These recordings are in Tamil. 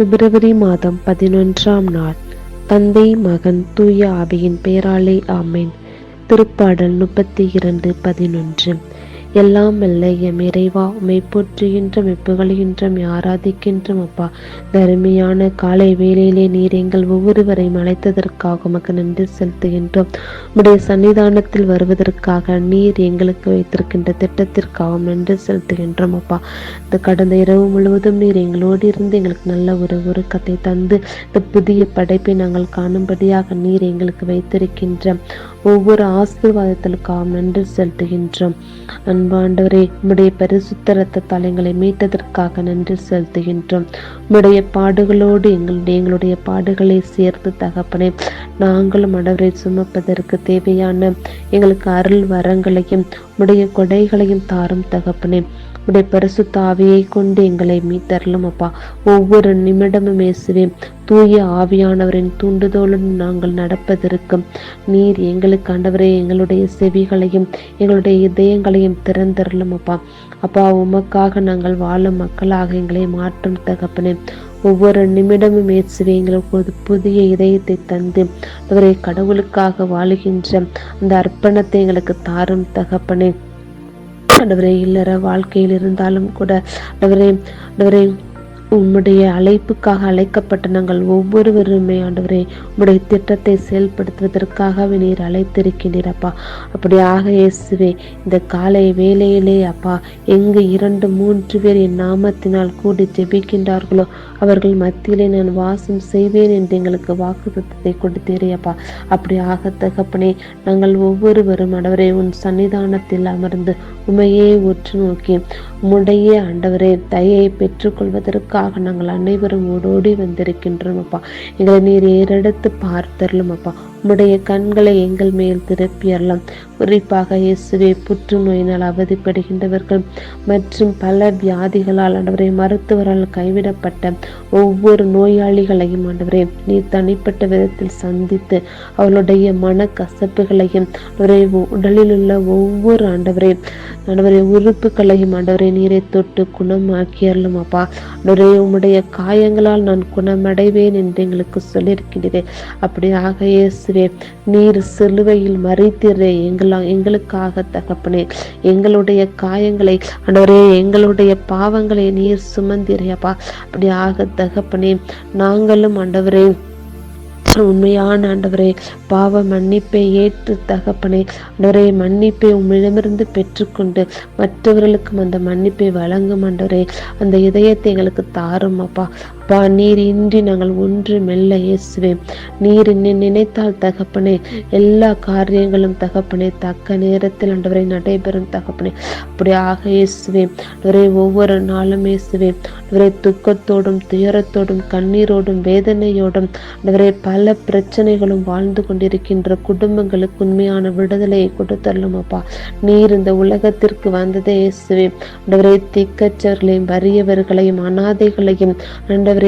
பிப்ரவரி மாதம் பதினொன்றாம் நாள். தந்தை மகன் தூய ஆவியின் பெயராலே ஆமேன். திருப்பாடல் முப்பத்தி இரண்டு பதினொன்று. எல்லாம் அல்ல எம் இறைவா உமை போற்றுகின்றோம் இப்புகழுகின்றோம் ஆராதிக்கின்றோம் அப்பா. தருமையான காலை வேளையிலே நீர் எங்கள் ஒவ்வொருவரையும் அழைத்ததற்காக உமக்கு நன்றி செலுத்துகின்றோம். உடைய சன்னிதானத்தில் வருவதற்காக நீர் எங்களுக்கு வைத்திருக்கின்ற திட்டத்திற்காகவும் நன்றி செலுத்துகின்றோம் அப்பா. இந்த கடந்த இரவு முழுவதும் நீர் எங்களோடு இருந்து எங்களுக்கு நல்ல ஒரு உருக்கத்தை தந்து இந்த புதிய படைப்பை நாங்கள் காணும்படியாக நீர் எங்களுக்கு வைத்திருக்கின்ற ஒவ்வொரு ஆசீர்வாதத்திற்காகவும் நன்றி செலுத்துகின்றோம். அன்பாண்டவரே உம்முடைய பரிசுத்த ரத்த தலைங்களை மீட்டதற்காக நன்றி செலுத்துகின்றோம். உம்முடைய பாடுகளோடு எங்களுடைய எங்களுடைய பாடுகளை சேர்த்து தகப்பனே நாங்களும் அடவரை சுமப்பதற்கு தேவையான எங்களுக்கு அருள் வரங்களையும் உம்முடைய கொடைகளையும் தாரும் தகப்பனே. உடைய பரிசுத்த ஆவியை கொண்டு எங்களை மீத்தரலும் அப்பா. ஒவ்வொரு நிமிடமும் இயேசுவே தூய ஆவியானவரின் தூண்டுதோளுடன் நாங்கள் நடப்பதற்கு நீர் எங்களுக்கு ஆண்டவரே எங்களுடைய செவிகளையும் எங்களுடைய இதயங்களையும் திறந்தரலும் அப்பா. அப்பா உமக்காக நாங்கள் வாழும் மக்களாக எங்களை மாற்றும் தகப்பனே. ஒவ்வொரு நிமிடமும் இயேசுவே எங்களுக்கு ஒரு புதிய இதயத்தை தந்து அவரை கடவுளுக்காக வாழுகின்ற அந்த அர்ப்பணத்தை எங்களுக்கு தாரும் தகப்பனே. ஆண்டவரே இல்லற வாழ்க்கையில் இருந்தாலும் கூட ஆண்டவரே ஆண்டவரே உம்முடைய அழைப்புக்காக அழைக்கப்பட்ட நாங்கள் ஒவ்வொருவருமே ஆண்டவரே உம்முடைய திட்டத்தை செயல்படுத்துவதற்காகவே நீர் அழைத்திருக்கின்றீர் அப்பா. அப்படியாக இயேசுவே இந்த காலை வேலையிலே அப்பா எங்கு இரண்டு மூன்று பேர் என் நாமத்தினால் கூடி ஜெபிக்கின்றார்களோ அவர்கள் மத்தியிலே நான் வாசம் செய்வேன் என்று எங்களுக்கு வாக்குத்தத்தை கொடுத்தீரே அப்பா. ஆக தகப்பனே நாங்கள் ஒவ்வொருவரும் ஆண்டவரே உன் சன்னிதானத்தில் அமர்ந்து உமையே உற்று நோக்கி உம்முடைய ஆண்டவரே தயை பெற்றுக்கொள்வதற்காக நாங்கள் அனைவரும் ஓடோடி வந்திருக்கின்றோம் அப்பா. எங்களை நீர் ஏறெடுத்து பார்த்தரலும் அப்பா. உம்முடைய கண்களை எங்கள் மேல் திருப்பியறலாம் குறிப்பாக இயேசுவே புற்றுநோயினால் அவதிப்படுகின்றவர்கள் மற்றும் பல வியாதிகளால் ஆண்டவரை மருத்துவரால் கைவிடப்பட்ட ஒவ்வொரு நோயாளிகளையும் ஆண்டவரே நீ தனிப்பட்ட விதத்தில் சந்தித்து அவளுடைய மன கசப்புகளையும் ஆண்டவரே உடலில் உள்ள ஒவ்வொரு ஆண்டவரே ஆண்டவரே உறுப்புகளையும் ஆண்டவரை நீரை தொட்டு குணமாக்கியறலும் அப்பா. ஆண்டவரே உம்முடைய காயங்களால் நான் குணமடைவேன் என்று எங்களுக்கு சொல்லியிருக்கிறேன் அப்படியாக இயேசு இயேசுவே நீர் சிலுவையில் மறித்திரே எங்களா எங்களுக்காக தகப்பனே. எங்களுடைய காயங்களை ஆண்டவரே எங்களுடைய பாவங்களை நீர் சுமந்திரையப்பா அப்படியாக தகப்பனே நாங்களும் ஆண்டவரே உண்மையான ஆண்டவரே பாவ மன்னிப்பை ஏற்று தகப்பனே. ஆண்டவரே மன்னிப்பை உம்மிடமிருந்து பெற்றுக்கொண்டு மற்றவர்களுக்கும் அந்த மன்னிப்பை வழங்கும் ஆண்டவரே. அந்த இதயத்தை எங்களுக்கு தாரும் அப்பா. அப்பா நீர் இன்றி நாங்கள் ஒன்று மெல்ல இயேசுவே. நீர் என்னை நினைத்தால் தகப்பனே எல்லா காரியங்களும் தகப்பனே தக்க நேரத்தில் ஆண்டவரை நடைபெறும் தகப்பனே. அப்படியாக இயேசுவே ஆண்டவரே ஒவ்வொரு நாளும் இயேசுவே ஆண்டவரை துக்கத்தோடும் துயரத்தோடும் கண்ணீரோடும் வேதனையோடும் ஆண்டவரை பல பிரச்சனைகளும் வாழ்ந்து கொண்டிருக்கின்ற குடும்பங்களுக்கு உண்மையான விடுதலையை கொடுத்தரலும் அப்பா. நீர் இந்த உலகத்திற்கு வந்ததே இயேசுவே ஆண்டவரை திக்கச்சவர்களையும் வறியவர்களையும் அனாதைகளையும் ஆண்டவரே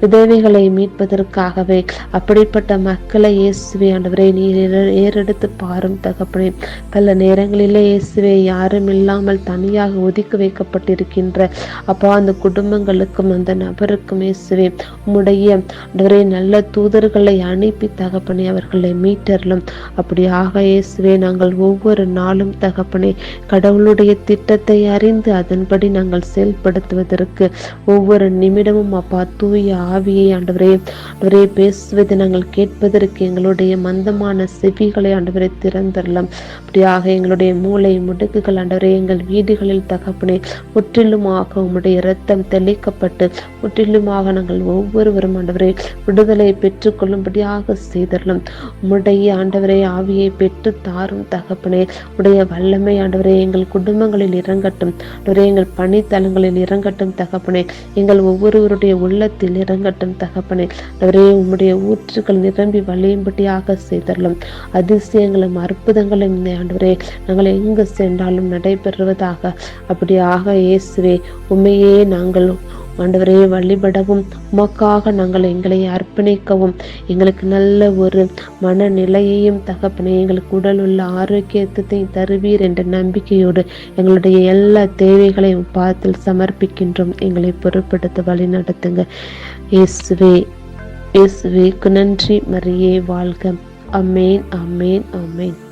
விதவைகளை மீட்பதற்காகவே அப்படிப்பட்ட மக்களை இயேசுவே ஆண்டவரே நீர் ஏறெடுத்து பாரும் தகப்பனே. பல நேரங்களிலே இயேசுவே யாரும் இல்லாமல் தனியாக ஒதுக்கி வைக்கப்பட்டிருக்கின்ற அப்பா அந்த குடும்பங்களுக்கும் அந்த நபருக்கும் இயேசுவே உம்முடைய ஆண்டவரே நல்ல தூதர்களை அனுப்பி தகப்பனே அவர்களை மீட்டரலும். அப்படியாக இயேசுவே நாங்கள் ஒவ்வொரு நாளும் தகப்பனே கடவுளுடைய திட்டத்தை அறிந்து அதன்படி நாங்கள் செயல்படுத்துவதற்கு ஒவ்வொரு நிமிடமும் அப்பா தூய ஆவியை ஆண்டவரே ஆண்டவரே பேசுவதை நாங்கள் கேட்பதற்கு எங்களுடைய மந்தமான செவிகளை ஆண்டவரை திறந்தரலாம். அப்படியாக எங்களுடைய மூளை முடுக்குகள் ஆண்டவரே எங்கள் வீடுகளில் தகப்பனே முற்றிலுமாக உம்முடைய இரத்தம் தெளிக்கப்பட்டு முற்றிலுமாக நாங்கள் ஒவ்வொருவரும் ஆண்டவரே விடுதலை பெற்றுக்கொள்ளும்படியாக செய்தரலாம். உம்முடைய ஆண்டவரே ஆவியை பெற்று தாரும் தகப்பனே உடைய வல்லமை ஆண்டவரே எங்கள் குடும்பங்களில் இறங்கட்டும். ஆண்டவரே எங்கள் பணித்தலங்களில் இறங்கட்டும் தகப்பனே. எங்கள் ஒவ்வொருவருடைய உள்ளத்தில் இறங்கட்டும் தகப்பனே. அவரே உம்முடைய ஊற்றுகள் நிரம்பி வழியும்படியாக செய்தரலும் அதிசயங்களும் அற்புதங்களும் ஆண்டவரே. நாங்கள் எங்கு சென்றாலும் நடைபெறுவதாக. அப்படியாக இயேசுவே உண்மையே நாங்கள் ஆண்டவரே வழிபடவும் உமக்காக நாங்கள் எங்களை அர்ப்பணிக்கவும் எங்களுக்கு நல்ல ஒரு மனநிலையையும் தகப்பனே எங்களுக்கு உடல் உள்ள ஆரோக்கியத்தையும் தருவீர் என்ற நம்பிக்கையோடு எங்களுடைய எல்லா தேவைகளையும் பார்த்து சமர்ப்பிக்கின்றோம். எங்களை பொருட்படுத்த வழி நடத்துங்க. இயேசுவே இயேசுவேக்கு நன்றி. மரியே வாழ்க. அமேன் அமேன் அமேன்